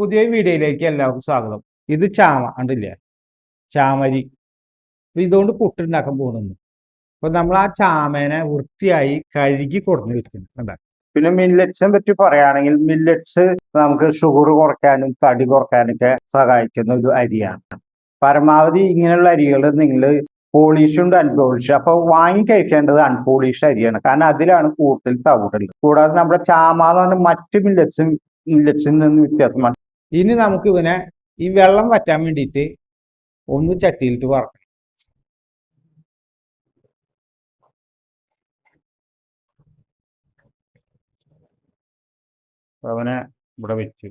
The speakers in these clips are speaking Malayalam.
പുതിയ വീഡിയോയിലേക്ക് എല്ലാവർക്കും സ്വാഗതം. ഇത് ചാമ കണ്ടില്ല? ചാമരി. ഇതുകൊണ്ട് പുട്ടുണ്ടാക്കാൻ പോകുന്നു അപ്പൊ നമ്മൾ ആ ചാമേനെ വൃത്തിയായി കഴുകി കൊടുന്ന് വെക്കുന്നുണ്ട് പിന്നെ മില്ലറ്റ്സിനെ പറ്റി പറയുകയാണെങ്കിൽ മില്ലറ്റ്സ് നമുക്ക് ഷുഗർ കുറയ്ക്കാനും തടി കുറയ്ക്കാനൊക്കെ സഹായിക്കുന്ന ഒരു അരിയാണ്. പരമാവധി ഇങ്ങനെയുള്ള അരികൾ നിങ്ങൾ പോളിഷ് ഉണ്ട് അൺപോളിഷ് അപ്പൊ വാങ്ങി കഴിക്കേണ്ടത് അൺപോളിഷ് അരിയാണ്. കാരണം അതിലാണ് കൂടുതൽ തവിടുള്ളത്. കൂടാതെ നമ്മുടെ ചാമ എന്ന് പറഞ്ഞാൽ മറ്റ് മില്ലറ്റ്സും മില്ലറ്റ്സിൽ നിന്ന് വ്യത്യാസമാണ്. ഇനി നമുക്ക് ഇവനെ ഈ വെള്ളം വറ്റാൻ വേണ്ടിയിട്ട് ഒന്ന് ചട്ടിയിലിട്ട് വറക്കണം. അവനെ ഇവിടെ വെച്ചു.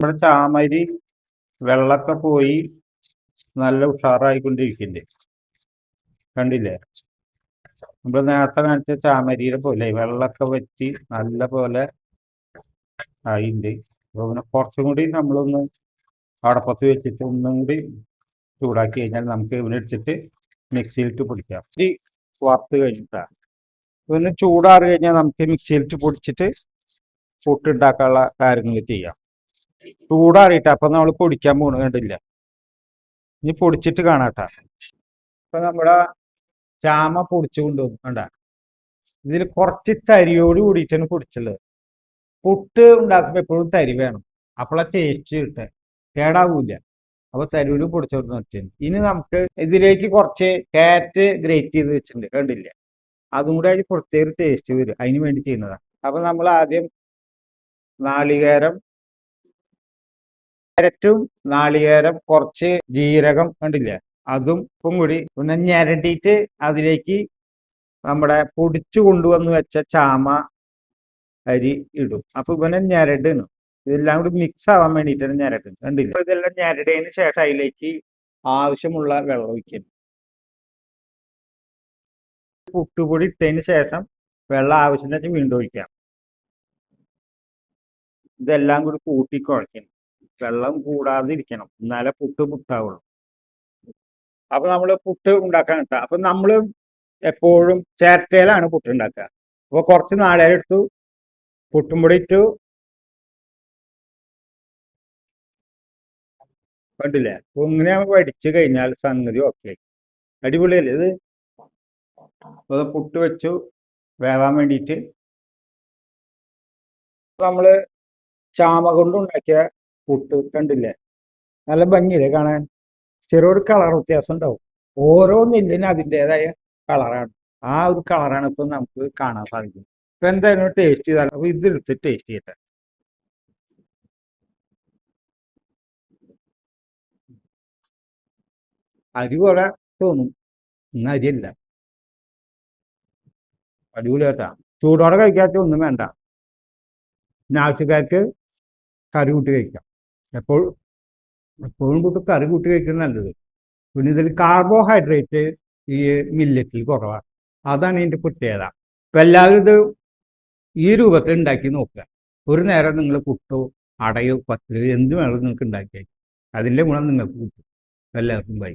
നമ്മുടെ ചാമരി വെള്ളമൊക്കെ പോയി നല്ല ഉഷാറായിക്കൊണ്ടിരിക്കുന്നുണ്ട്. കണ്ടില്ലേ? നമ്മൾ നേരത്തെ കാണിച്ച ചാമരിയുടെ പോലെ വെള്ളമൊക്കെ വറ്റി നല്ല പോലെ ആയിണ്ട്. അപ്പൊ പിന്നെ കുറച്ചും കൂടി നമ്മളൊന്ന് അടപ്പത്ത് വെച്ചിട്ട് ഒന്നും കൂടി ചൂടാക്കി കഴിഞ്ഞാൽ നമുക്ക് ഇവനെടുത്തിട്ട് മിക്സിയിലിട്ട് പൊടിക്കാം. ഈ വറുത്ത് കഴിഞ്ഞിട്ടാ. ഇവന് ചൂടാറി കഴിഞ്ഞാൽ നമുക്ക് മിക്സിയിലിട്ട് പൊടിച്ചിട്ട് പുട്ടുണ്ടാക്കാനുള്ള കാര്യങ്ങൾ ചെയ്യാം. ചൂടാറിയിട്ട് അപ്പൊ നമ്മൾ പൊടിക്കാൻ പോണ കണ്ടില്ല? ഇനി പൊടിച്ചിട്ട് കാണാട്ടാ. ഇപ്പൊ നമ്മുടെ ചാമ പൊടിച്ചു കൊണ്ടുവന്നു കണ്ട. ഇതിൽ കുറച്ച് തരിയോട് കൂടിയിട്ടാണ് പൊടിച്ചുള്ളത് പുട്ട് ഉണ്ടാക്കുമ്പോൾ എപ്പോഴും തരി വേണം. അപ്പോഴാ ടേസ്റ്റ് കിട്ടുക കേടാവൂല അപ്പൊ തരൂര് പൊടിച്ചോട്ട് നിർത്തിയാണ് ഇനി നമുക്ക് ഇതിലേക്ക് കുറച്ച് കാറ്റ് ഗ്രേറ്റ് ചെയ്ത് വെച്ചിട്ടുണ്ട്. കണ്ടില്ല. അതും കൂടെ അതിന് പ്രത്യേക ടേസ്റ്റ് വരും. അതിന് വേണ്ടി ചെയ്യുന്നതാണ് അപ്പൊ നമ്മൾ ആദ്യം നാളികേരം കാരറ്റും നാളികേരം കുറച്ച് ജീരകം കണ്ടില്ല? അതും ഉപ്പും കൂടി പിന്നെ ഞരട്ടിയിട്ട് അതിലേക്ക് നമ്മുടെ പൊടിച്ചു കൊണ്ടുവന്ന് വെച്ച ചാമ അരി ഇടും. അപ്പൊ ഇവനെ ഞരടാണ് ഇതെല്ലാം കൂടി മിക്സ് ആവാൻ വേണ്ടിയിട്ടാണ് ഞരട് കണ്ടില്ല? അപ്പൊ ഇതെല്ലാം ഞരടതിന് ശേഷം അതിലേക്ക് ആവശ്യമുള്ള വെള്ളം ഒഴിക്കുന്നു പുട്ടുപൊടി ഇട്ടതിന് ശേഷം വെള്ളം ആവശ്യത്തിന് വീണ്ടും ഒഴിക്കാം. ഇതെല്ലാം കൂടി കൂട്ടി കുഴക്കണം വെള്ളം കൂടാതിരിക്കണം എന്നാലേ പുട്ട് പുട്ടാവുള്ളൂ അപ്പൊ നമ്മൾ പുട്ട് ഉണ്ടാക്കാൻ കിട്ടാം അപ്പൊ നമ്മൾ എപ്പോഴും ചേർത്തേലാണ് പുട്ട് ഉണ്ടാക്കുക. അപ്പൊ കുറച്ച് നാളേരം എടുത്തു ടു കണ്ടില്ലേ? അപ്പൊ ഇങ്ങനെ പഠിച്ചു കഴിഞ്ഞാൽ സംഗതി ഓക്കെ അടിപൊളിയല്ലേ ഇത്? അപ്പൊ പുട്ട് വെച്ചു. വേവാൻ വേണ്ടിയിട്ട് നമ്മൾ ചാമ കൊണ്ടുണ്ടാക്കിയ പുട്ട് കണ്ടില്ലേ? നല്ല ഭംഗിയില്ലേ കാണാൻ? ചെറിയൊരു കളർ വ്യത്യാസം ഉണ്ടാവും. ഓരോ നെല്ലിനും അതിന്റെതായ കളറാണ് ആ ഒരു കളറാണ് ഇപ്പൊ നമുക്ക് കാണാൻ സാധിക്കുന്നത്. ഇപ്പൊ എന്തായാലും ടേസ്റ്റ് ചെയ്താൽ അപ്പൊ ഇതെടുത്ത് ടേസ്റ്റ് ചെയ്യട്ടെ. അരി പോലെ തോന്നും. ഇന്ന് അരിയല്ല. അടിപൊളി കേട്ടാ ചൂടോടെ കഴിക്കാത്ത ഒന്നും വേണ്ട. പിന്നെ ആവശ്യക്കാർക്ക് കറി കൂട്ടി കഴിക്കാം. എപ്പോഴും എപ്പോഴും കൂട്ടി കറി കൂട്ടി കഴിക്കുന്നത് നല്ലത്. പിന്നെ ഇതിൽ കാർബോഹൈഡ്രേറ്റ് ഈ മില്ലറ്റിൽ കുറവാണ് അതാണ് ഇതിന്റെ പ്രത്യേകത. അപ്പം എല്ലാവരും ഇത് ഈ രൂപത്തിൽ ഉണ്ടാക്കി നോക്കുക. ഒരു നേരം നിങ്ങൾ കുട്ടോ അടയോ പത്തിലോ എന്ത് വേണമെങ്കിലും നിങ്ങൾക്ക് ഉണ്ടാക്കിയാൽ അതിന്റെ ഗുണം നിങ്ങൾക്ക് കിട്ടും. എല്ലാവർക്കും ബൈ.